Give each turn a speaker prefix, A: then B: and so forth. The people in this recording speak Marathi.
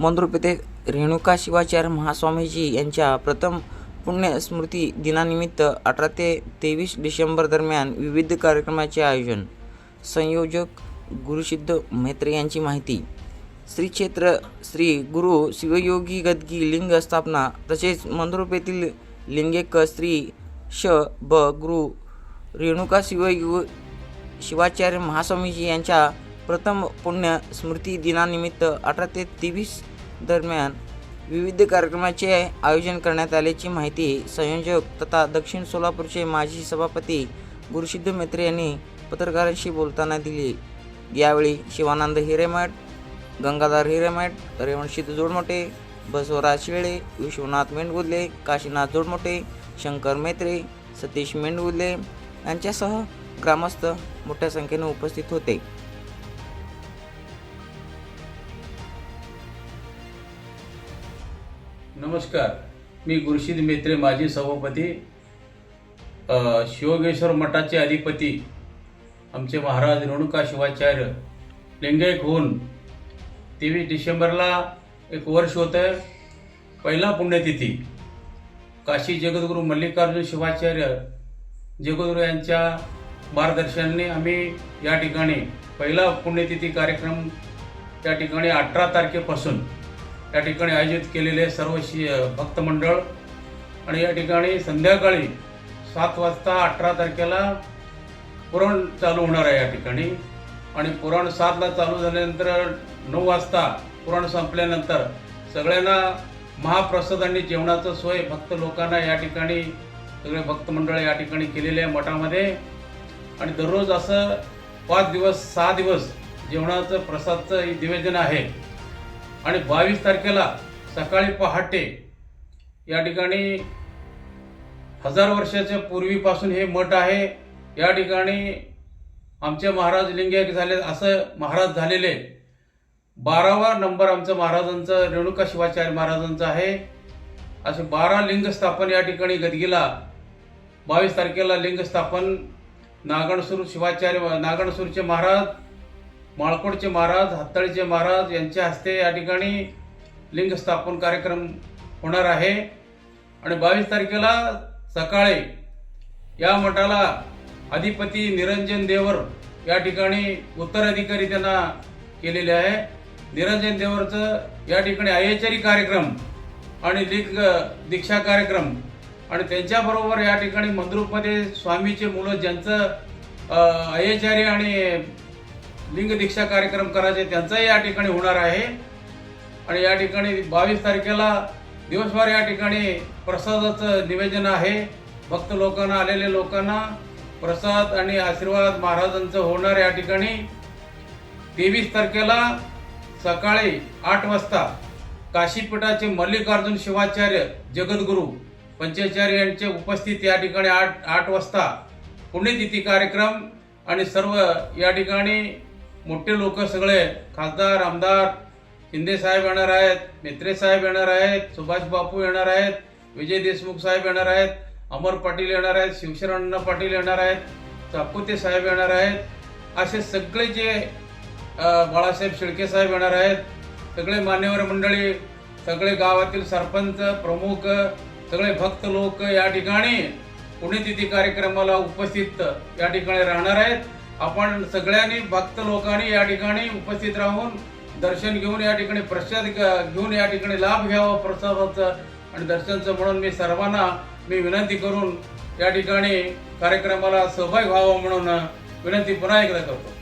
A: मंद्रुप येथे रेणुका शिवाचार्य महास्वामीजी यांच्या प्रथम पुण्यस्मृती दिनानिमित्त अठरा ते तेवीस डिसेंबर दरम्यान विविध कार्यक्रमाचे आयोजन. संयोजक गुरुसिद्ध मेत्रे यांची माहिती. श्री क्षेत्र श्री गुरु शिवयोगी गदगी लिंग स्थापना तसेच मंद्रुप येथील लिंगेक श्री श ब गुरु रेणुका शिवयु शिवाचार्य महास्वामीजी यांच्या प्रथम पुण्य स्मृती दिनानिमित्त अठरा ते तेवीस दरम्यान विविध कार्यक्रमाचे आयोजन करण्यात आल्याची माहिती संयोजक तथा दक्षिण सोलापूरचे माजी सभापती गुरुसिद्ध मेत्रे यांनी पत्रकारांशी बोलताना दिली. यावेळी शिवानंद हिरेमठ गंगाधर हिरेमठ रेवणशीत जोडमोठे बसवराज शिळे विश्वनाथ मेंढगुदले काशीनाथ जोडमोठे शंकर मेत्रे सतीश मेंढगुदले यांच्यासह ग्रामस्थ मोठ्या संख्येने उपस्थित होते.
B: नमस्कार. मी गुरुशीद मेत्रे माजी सभापती शिवगेश्वर मठाचे अधिपती आमचे महाराज रेणुका शिवाचार्य. लिंगायक होऊन तेवीस डिसेंबरला एक वर्ष होतं पहिला पुण्यतिथी. काशी जगद्गुरू मल्लिकार्जुन शिवाचार्य जगद्गुरू यांच्या मार्गदर्शनाने आम्ही या ठिकाणी पहिला पुण्यतिथी कार्यक्रम त्या ठिकाणी अठरा तारखेपासून या ठिकाणी आयोजित केलेले सर्व शि भक्त मंडळ आणि या ठिकाणी संध्याकाळी सात वाजता अठरा तारखेला पुराण चालू होणार आहे या ठिकाणी. आणि पुराण सातला चालू झाल्यानंतर नऊ वाजता पुराण संपल्यानंतर सगळ्यांना महाप्रसाद आणि जेवणाचं सोय भक्त लोकांना या ठिकाणी सगळे भक्त मंडळ या ठिकाणी केलेले आहे मठामध्ये. आणि दररोज असं पाच दिवस सहा दिवस जेवणाचं प्रसादचं निवेदन आहे. आणि बावीस तारखेला सकाळी पहाटे या ठिकाणी हजार वर्षाच्या पूर्वीपासून हे मठ आहे. या ठिकाणी आमचे महाराज लिंगायक झाले असं महाराज झालेले. बारावा नंबर आमचं महाराजांचं रेणुका शिवाचार्य महाराजांचं आहे. असे बारा लिंग स्थापन या ठिकाणी गदगीला. बावीस तारखेला लिंग स्थापन. नागणसूर शिवाचार्य नागणसूरचे महाराज. माळकोडचे महाराज हाताळीचे महाराज यांच्या हस्ते या ठिकाणी लिंग स्थापन कार्यक्रम होणार आहे. आणि बावीस तारखेला सकाळी या मठाला अधिपती निरंजन देवर या ठिकाणी उत्तराधिकारी त्यांना केलेले आहे. निरंजन देवरचं या ठिकाणी अय्याचारी कार्यक्रम आणि लिंग दीक्षा कार्यक्रम आणि त्यांच्याबरोबर या ठिकाणी मंद्रुपमध्ये स्वामीचे मुलं ज्यांचं अ, आणि लिंग दीक्षा कार्यक्रम करायचे त्यांचाही या ठिकाणी होणार आहे. आणि या ठिकाणी बावीस तारखेला दिवसभर या ठिकाणी प्रसादाचं निवेदन आहे. भक्त लोकांना आलेले लोकांना प्रसाद आणि आशीर्वाद महाराजांचं होणार या ठिकाणी. तेवीस तारखेला सकाळी आठ वाजता काशीपीठाचे मल्लिकार्जुन शिवाचार्य जगद्गुरू पंचाचार्य यांचे उपस्थित या ठिकाणी आठ आठ वाजता पुण्यतिथी कार्यक्रम आणि सर्व या ठिकाणी मोठे लोक सगळे खासदार आमदार शिंदे साहेब येणार आहेत मेत्रे साहेब येणार आहेत सुभाष बापू येणार आहेत विजय देशमुख साहेब येणार आहेत अमर पाटील येणार आहेत शिवशरण पाटील येणार आहेत चापुते साहेब येणार आहेत असे सगळे जे बाळासाहेब शेळके साहेब येणार आहेत सगळे मान्यवर मंडळी सगळे गावातील सरपंच प्रमुख सगळे भक्त लोक या ठिकाणी पुण्यतिथी कार्यक्रमाला उपस्थित या ठिकाणी राहणार आहेत. आपण सगळ्यांनी भक्त लोकांनी या ठिकाणी उपस्थित राहून दर्शन घेऊन या ठिकाणी प्रसाद घेऊन या ठिकाणी लाभ घ्यावा प्रसादाचं. आणि दर्शनचं म्हणून मी सर्वांना मी विनंती करून या ठिकाणी कार्यक्रमाला सहभाग व्हावा म्हणून विनंती पुन्हा एकदा करतो.